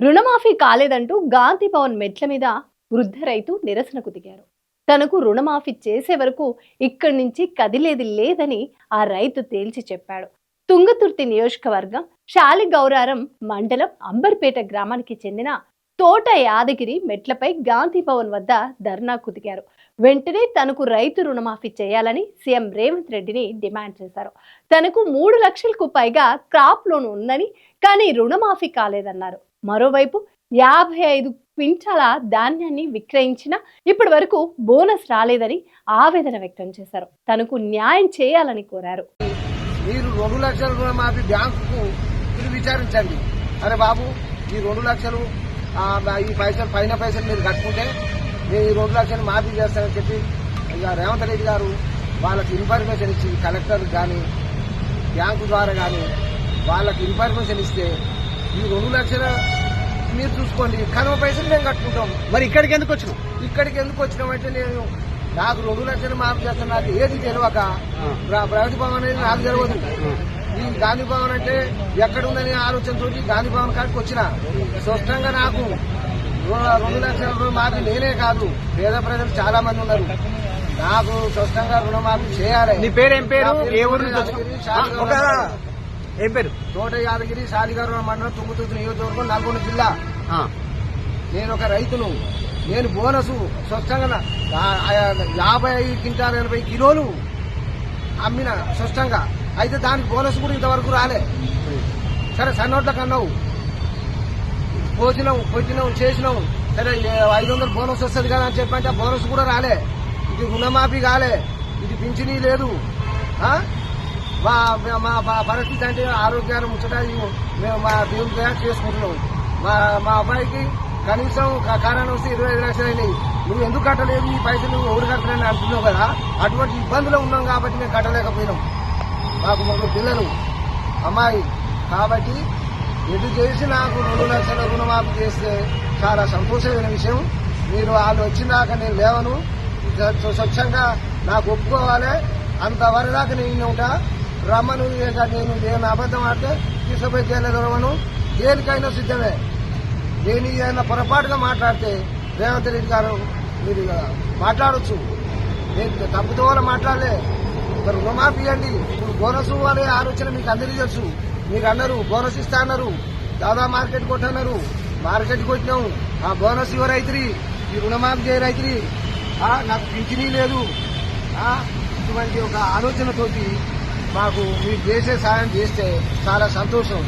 రుణమాఫీ కాలేదంటూ గాంధీ భవన్ మెట్ల మీద వృద్ధ రైతు నిరసనకు దిగారు. తనకు రుణమాఫీ చేసే వరకు ఇక్కడి నుంచి కదిలేది లేదని ఆ రైతు తేల్చి చెప్పాడు. తుంగతుర్తి నియోజకవర్గం శాలిగౌరారం మండలం అంబర్పేట గ్రామానికి చెందిన తోట యాదగిరి మెట్లపై గాంధీ భవన్ వద్ద ధర్నా కుదిగారు వెంటనే తనకు రైతు రుణమాఫీ చేయాలని సీఎం రేవంత్ రెడ్డిని డిమాండ్ చేశారు. తనకు మూడు లక్షలకు పైగా క్రాప్ లోన్ ఉందని కానీ రుణమాఫీ కాలేదన్నారు. మరోవైపు యాభై ఐదు క్వింటాల ధాన్యాన్ని విక్రయించిన ఇప్పటి వరకు బోనస్ రాలేదని ఆవేదన వ్యక్తం చేశారు. తనకు న్యాయం చేయాలని కోరారు. మీరు రెండు లక్షల రుణమాఫీ బ్యాంకుకు మీరు విచారించండి. అరే బాబు ఈ రెండు లక్షలు ఈ పైసలు పైన పైసలు మీరు కట్టుకుంటే నేను ఈ రెండు లక్షలు మాఫీ చేస్తానని చెప్పి ఇక రేవంత్ రెడ్డి గారు వాళ్ళకి ఇన్ఫర్మేషన్ ఇచ్చి కలెక్టర్ కానీ బ్యాంకు ద్వారా కానీ వాళ్ళకి ఇన్ఫర్మేషన్ ఇస్తే ఈ రెండు లక్షల మీరు చూసుకోండి. కనుమ పైసలు మేము కట్టుకుంటాం. మరి ఇక్కడికి ఎందుకు వచ్చినావు? ఇక్కడికి ఎందుకు వచ్చినామంటే నేను నాకు రెండు లక్షలు మాఫీ చేస్తాను. నాకు ఏది తెలియక ప్ర- ప్రగతి భవన్ అనేది నాకు తెలియదు. ఈ గాంధీ భవన్ అంటే ఎక్కడ ఉందని ఆలోచనతో గాంధీ భవన్ కాడికి వచ్చిన. స్పష్టంగా నాకు రెండు లక్షల రుణమాఫీ నేనే కాదు పేద ప్రజలు చాలా మంది ఉన్నారు. నాకు స్పష్టంగా రుణమాఫీ చేయాలి. నీ పేరు ఏం పేరు? ఏ ఊరు? శాలిగౌరవ పేరు? తోట యాదగిరి శాలిగారు మండలం తుంగుతుర్తి నియోజకవర్గం నల్గొండ జిల్లా. నేను ఒక రైతును. నేను బోనసు స్వచ్ఛంగా యాభై క్వింటాల్ ఎనభై కిలోలు అమ్మిన స్పష్టంగా అయితే దానికి బోనస్ కూడా ఇంతవరకు రాలే. సరే సన్నోట్లకు అన్నావు భోజనం భోజనం చేసినాం. సరే ఐదు వందలు బోనస్ వస్తుంది కదా అని చెప్పంటే ఆ బోనస్ కూడా రాలే. ఇది రుణమాఫీ కాలే. ఇది పింఛనీ లేదు. మా మా పరిస్థితి అంటే ఆరోగ్యాన్ని ముచ్చట మేము మా దేవుని తయారు చేసుకుంటున్నాం. మా మా అబ్బాయికి కనీసం కారణం వస్తే ఇరవై ఐదు లక్షలు అయినాయి. నువ్వు ఎందుకు కట్టలేదు? ఈ పైసలు నువ్వు ఎవరు కట్టలేని అంటున్నావు కదా? అటువంటి ఇబ్బందులు ఉన్నాం కాబట్టి మేము కట్టలేకపోయినాం. మాకు మొదలు పిల్లలు. అమ్మాయి. కాబట్టి ఇది చేసి నాకు రెండు లక్షల రుణమాఫీ చేస్తే చాలా సంతోషమైన విషయం. మీరు వాళ్ళు వచ్చినాక నేను లేవను. స్వచ్ఛంగా నాకు ఒప్పుకోవాలి. అంతవరకు దాకా నేను ఉంటా. రమ్మను నేను నేను అబద్ధం ఆడితే తీసుకుపోయి జైలు దొరవను. దేనికైనా సిద్ధమే. నేను ఏదైనా పొరపాటుగా మాట్లాడితే రేవంత్ రెడ్డి గారు మీరు మాట్లాడచ్చు మాట్లాడొచ్చు. నేను తప్పుతో మాట్లాడలే. మరి రుణమాఫీ ఇవ్వండి. ఇప్పుడు బోనస్ అనే ఆలోచన మీకు అందరికీ తెలుసు. మీకు అన్నారు బోనస్ ఇస్తా అన్నారు దాదా మార్కెట్ కొట్టన్నారు మార్కెట్ కొట్టినాం. ఆ బోనస్ ఇవ్వ రైతురి ఈ రుణమాఫీ చేయ రైతురి నాకు పింఛనీ లేదు. ఇటువంటి ఒక ఆలోచనతోటి మాకు మీరు చేసే సాయం చేస్తే చాలా సంతోషం.